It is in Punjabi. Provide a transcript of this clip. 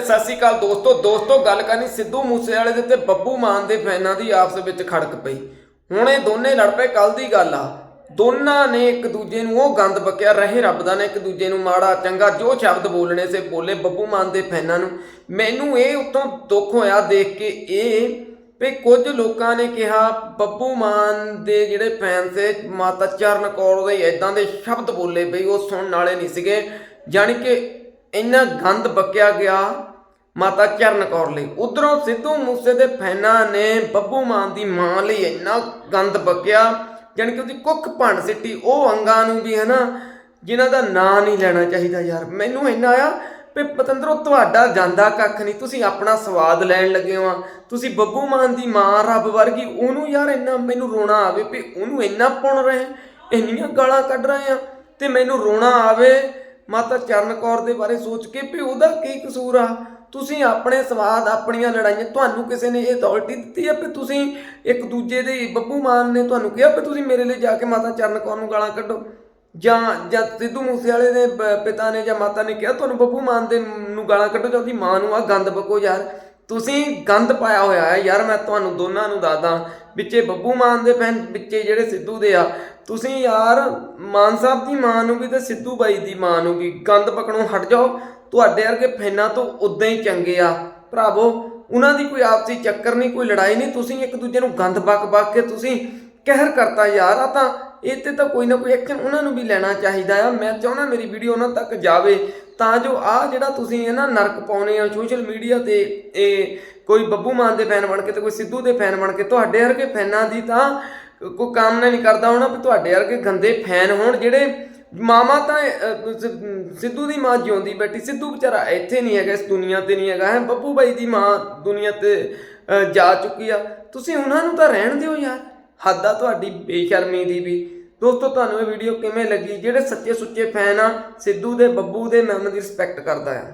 ਸਤਿ ਸ਼੍ਰੀ ਅਕਾਲ ਦੋਸਤੋ। ਦੋਸਤੋ, ਗੱਲ ਕਰਨੀ ਸਿੱਧੂ ਮੂਸੇਵਾਲੇ ਦੇ ਤੇ ਬੱਬੂ ਮਾਨ ਦੇ ਫੈਨਾਂ ਦੀ ਆਪਸ ਵਿੱਚ ਖੜਕ ਪਈ। ਹੁਣ ਇਹ ਦੋਨੇ ਲੜ ਪਏ ਕੱਲ ਦੀ ਗੱਲ ਆ। ਦੋਨਾਂ ਨੇ ਇੱਕ ਦੂਜੇ ਨੂੰ ਉਹ ਗੰਦ ਬਕਿਆ, ਰਹੇ ਰੱਬ ਦਾ ਨੇ ਇੱਕ ਦੂਜੇ ਨੂੰ ਮਾੜਾ, ਚੰਗਾ, ਜੋ ਸ਼ਬਦ ਬੋਲਣੇ ਸੇ ਬੋਲੇ ਬੱਬੂ ਮਾਨ ਦੇ ਫੈਨਾਂ ਨੂੰ। ਮੈਨੂੰ ਇਹ ਉਤੋਂ ਦੁੱਖ ਹੋਇਆ ਦੇਖ ਕੇ ਇਹ ਵੀ ਕੁਝ ਲੋਕਾਂ ਨੇ ਕਿਹਾ, ਬੱਬੂ ਮਾਨ ਦੇ ਜਿਹੜੇ ਫੈਨ ਸੇ, ਮਾਤਾ ਚਰਨ ਕੌਰ ਦੇ ਇਦਾਂ ਦੇ ਸ਼ਬਦ ਬੋਲੇ ਬਈ, ਉਹ ਸੁਣਨ ਵਾਲੇ ਨਹੀਂ ਸੀਗੇ। ਜਾਣੀ ਕਿ ਇੰਨਾ ਗੰਦ ਬੱਕਿਆ ਗਿਆ ਮਾਤਾ ਚਰਨ ਕੌਰ ਲਈ। ਉਧਰੋਂ ਸਿੱਧੂ ਮੂਸੇ ਦੇ ਫੈਨਾਂ ਨੇ ਬੱਬੂ ਮਾਨ ਦੀ ਮਾਂ ਲਈ ਇੰਨਾ ਗੰਦ ਬਕਿਆ, ਜਾਣੀ ਕਿ ਉਹਦੀ ਕੁੱਖ ਭੰਡ ਸਿੱਟੀ, ਉਹ ਅੰਗਾਂ ਨੂੰ ਵੀ ਹਨਾ, ਜਿਨ੍ਹਾਂ ਦਾ ਨਾਂ ਨਹੀਂ ਲੈਣਾ ਚਾਹੀਦਾ ਯਾਰ। ਮੈਨੂੰ ਇੰਨਾ ਆ ਵੀ ਪਤੰਦਰੋ, ਤੁਹਾਡਾ ਜਾਂਦਾ ਕੱਖ ਨਹੀਂ। ਤੁਸੀਂ ਆਪਣਾ ਸਵਾਦ ਲੈਣ ਲੱਗੇ ਹੋ ਤੁਸੀਂ ਬੱਬੂ ਮਾਨ ਦੀ ਮਾਂ, ਰੱਬ ਵਰਗੀ, ਉਹਨੂੰ ਯਾਰ ਇੰਨਾ ਮੈਨੂੰ ਰੋਣਾ ਆਵੇ ਵੀ ਉਹਨੂੰ ਇੰਨਾ ਪੁਣ ਰਹੇ, ਇੰਨੀਆਂ ਗਾਲਾਂ ਕੱਢ ਰਹੇ ਆ, ਤੇ ਮੈਨੂੰ ਰੋਣਾ ਆਵੇ ਮਾਤਾ ਚਰਨ ਕੌਰ ਦੇ ਬਾਰੇ ਸੋਚ ਕੇ ਵੀ ਉਹਦਾ ਕੀ ਕਸੂਰ ਆ? ਤੁਸੀਂ ਆਪਣੇ ਸਵਾਦ, ਆਪਣੀਆਂ ਲੜਾਈਆਂ, ਤੁਹਾਨੂੰ ਕਿਸੇ ਨੇ ਇਹ ਅਥਾਰਟੀ ਦਿੱਤੀ ਆ ਵੀ ਤੁਸੀਂ ਇੱਕ ਦੂਜੇ ਦੇ ਬੱਬੂ ਮਾਨ ਨੇ ਤੁਹਾਨੂੰ ਕਿਹਾ ਵੀ ਤੁਸੀਂ ਮੇਰੇ ਲਈ ਜਾ ਕੇ ਮਾਤਾ ਚਰਨ ਕੌਰ ਨੂੰ ਗਾਲਾਂ ਕੱਢੋ? ਜਾਂ ਜਾਂ ਸਿੱਧੂ ਮੂਸੇਵਾਲੇ ਦੇ ਪਿਤਾ ਨੇ ਜਾਂ ਮਾਤਾ ਨੇ ਕਿਹਾ, ਤੁਹਾਨੂੰ ਬੱਬੂ ਮਾਨ ਦੇ ਨੂੰ ਗਾਲਾਂ ਕੱਢੋ ਜਾਂ ਉਹਦੀ ਮਾਂ ਨੂੰ? ਆ ਗੰਦ ਬਕੋ ਯਾਰ। ਤੁਸੀਂ ਗੰਦ ਪਾਇਆ ਹੋਇਆ ਹੈ। ਯਾਰ ਮੈਂ ਤੁਹਾਨੂੰ ਦੋਨਾਂ ਨੂੰ ਦੱਸਦਾ, ਵਿੱਚੇ ਬੱਬੂ ਮਾਨ ਦੇ ਫੈਨ ਵਿੱਚੇ ਜਿਹੜੇ ਸਿੱਧੂ ਦੇ ਆ। ਤੁਸੀਂ ਯਾਰ ਮਾਨ ਸਾਹਿਬ ਦੀ ਮਾਂ ਨੂੰ ਵੀ ਤੇ ਸਿੱਧੂ ਬਾਈ ਦੀ ਮਾਂ ਨੂੰ ਵੀ ਗੰਦ ਪਕਣੋਂ ਹਟ ਜਾਓ। ਤੁਹਾਡੇ ਵਰਗੇ ਫੈਨਾਂ ਤੋਂ ਉਦਾਂ ਹੀ ਚੰਗੇ ਆ। ਭਰਾਵੋ, ਉਹਨਾਂ ਦੀ ਕੋਈ ਆਪਸੀ ਚੱਕਰ ਨਹੀਂ, ਕੋਈ ਲੜਾਈ ਨਹੀਂ। ਤੁਸੀਂ ਇੱਕ ਦੂਜੇ ਨੂੰ ਗੰਦ ਬਕ ਬਕ ਕੇ ਤੁਸੀਂ ਕਹਿਰ ਕਰਤਾ, ਯਾਰ, ਆ ਤਾਂ ਇਹ ਤੇ ਤਾਂ ਕੋਈ ਨਾ ਕੋਈ ਐਕਸ਼ਨ ਉਹਨਾਂ ਨੂੰ ਵੀ ਲੈਣਾ ਚਾਹੀਦਾ ਆ। ਮੈਂ ਚਾਹੁੰਦਾ ਮੇਰੀ ਵੀਡੀਓ ਉਹਨਾਂ ਤੱਕ ਜਾਵੇ। ਤਾਂ ਜੋ ਆ ਜਿਹੜਾ ਤੁਸੀਂ ਇਹ ਨਾ ਨਰਕ ਪਾਉਨੇ ਆ ਸੋਸ਼ਲ ਮੀਡੀਆ ਤੇ, ਇਹ ਕੋਈ ਬੱਬੂ ਮਾਨ ਦੇ ਫੈਨ ਬਣ ਕੇ ਤੇ ਕੋਈ ਸਿੱਧੂ ਦੇ ਫੈਨ ਬਣ ਕੇ, ਤੁਹਾਡੇ ਵਰਗੇ ਫੈਨਾਂ ਦੀ ਤਾਂ ਕੋਈ ਕਾਮਨਾ ਨਹੀਂ ਕਰਦਾ ਹੋਣਾ ਵੀ ਤੁਹਾਡੇ ਵਰਗੇ ਗੰਦੇ ਫੈਨ ਹੋਣ। ਜਿਹੜੇ ਮਾਮਾ ਤਾਂ ਸਿੱਧੂ ਦੀ ਮਾਂ ਜਿਉਂਦੀ ਬੈਠੀ। ਸਿੱਧੂ ਵਿਚਾਰਾ ਇੱਥੇ ਨਹੀਂ ਹੈਗਾ, ਇਸ ਦੁਨੀਆ ਤੇ ਨਹੀਂ ਹੈਗਾ। ਹੈ, ਬੱਬੂ ਬਾਈ ਦੀ ਮਾਂ ਦੁਨੀਆ ਤੇ ਜਾ ਚੁੱਕੀ ਆ। ਤੁਸੀਂ ਉਹਨਾਂ ਨੂੰ ਤਾਂ ਰਹਿਣ ਦਿਓ ਯਾਰ। ਹੱਦ ਆ ਤੁਹਾਡੀ ਬੇਸ਼ਰਮੀ ਦੀ ਵੀ। ਦੋਸਤੋ, ਤੁਹਾਨੂੰ ਇਹ ਵੀਡੀਓ ਕਿਵੇਂ ਲੱਗੀ? ਜਿਹੜੇ ਸੱਚੇ ਸੁੱਚੇ ਫੈਨ ਆ, ਸਿੱਧੂ ਦੇ, ਬੱਬੂ ਦੇ, ਮੈਂ ਉਹਨਾਂ ਦੀ ਰਿਸਪੈਕਟ ਕਰਦਾ ਆ।